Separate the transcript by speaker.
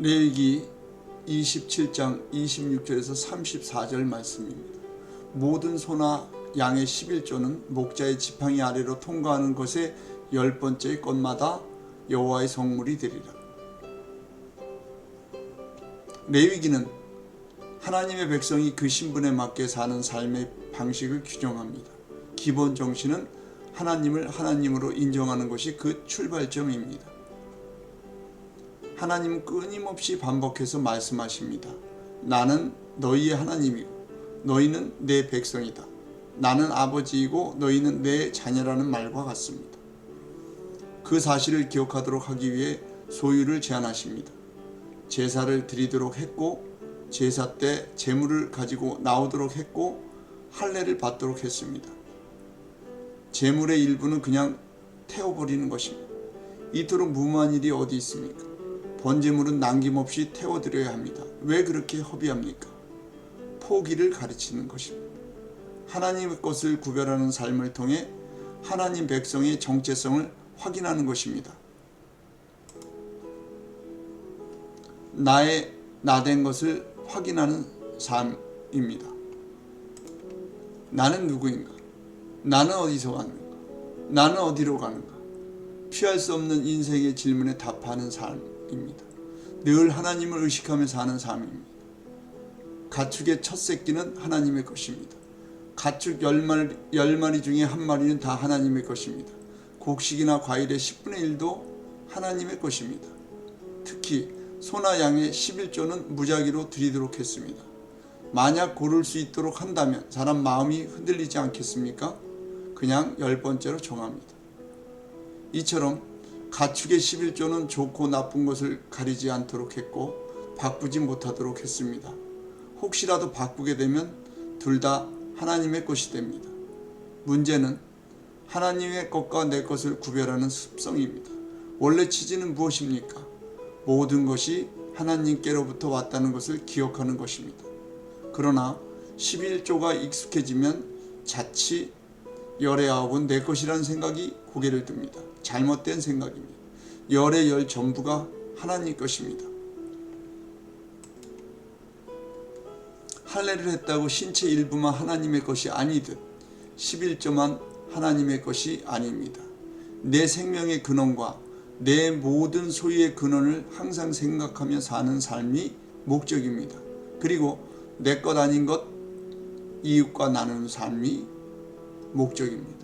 Speaker 1: 레위기 27장 26절에서 34절 말씀입니다. 모든 소나 양의 11조는 목자의 지팡이 아래로 통과하는 것의 열 번째 것마다 여호와의 성물이 되리라. 레위기는 하나님의 백성이 그 신분에 맞게 사는 삶의 방식을 규정합니다. 기본 정신은 하나님을 하나님으로 인정하는 것이 그 출발점입니다. 하나님은 끊임없이 반복해서 말씀하십니다. 나는 너희의 하나님이고 너희는 내 백성이다. 나는 아버지이고 너희는 내 자녀라는 말과 같습니다. 그 사실을 기억하도록 하기 위해 소유를 제한하십니다. 제사를 드리도록 했고 제사 때 제물을 가지고 나오도록 했고 할례를 받도록 했습니다. 제물의 일부는 그냥 태워버리는 것입니다. 이토록 무모한 일이 어디 있습니까? 번제물은 남김없이 태워드려야 합니다. 왜 그렇게 허비합니까? 포기를 가르치는 것입니다. 하나님의 것을 구별하는 삶을 통해 하나님 백성의 정체성을 확인하는 것입니다. 나의 나된 것을 확인하는 삶입니다. 나는 누구인가? 나는 어디서 왔는가? 나는 어디로 가는가? 피할 수 없는 인생의 질문에 답하는 삶 입니다. 늘 하나님을 의식하며 사는 삶입니다. 가축의 첫 새끼는 하나님의 것입니다. 가축 열 마리, 열 마리 중에 한 마리는 다 하나님의 것입니다. 곡식이나 과일의 10분의 1도 하나님의 것입니다. 특히 소나 양의 11조는 무작위로 드리도록 했습니다. 만약 고를 수 있도록 한다면 사람 마음이 흔들리지 않겠습니까? 그냥 열 번째로 정합니다. 이처럼 가축의 11조는 좋고 나쁜 것을 가리지 않도록 했고 바꾸지 못하도록 했습니다. 혹시라도 바꾸게 되면 둘 다 하나님의 것이 됩니다. 문제는 하나님의 것과 내 것을 구별하는 습성입니다. 원래 취지는 무엇입니까? 모든 것이 하나님께로부터 왔다는 것을 기억하는 것입니다. 그러나 11조가 익숙해지면 자칫 열의 아홉은 내 것이라는 생각이 고개를 듭니다. 잘못된 생각입니다. 열의 열 전부가 하나님 것입니다. 할례를 했다고 신체 일부만 하나님의 것이 아니듯 11조만 하나님의 것이 아닙니다. 내 생명의 근원과 내 모든 소유의 근원을 항상 생각하며 사는 삶이 목적입니다. 그리고 내 것 아닌 것 이웃과 나누는 삶이 목적입니다.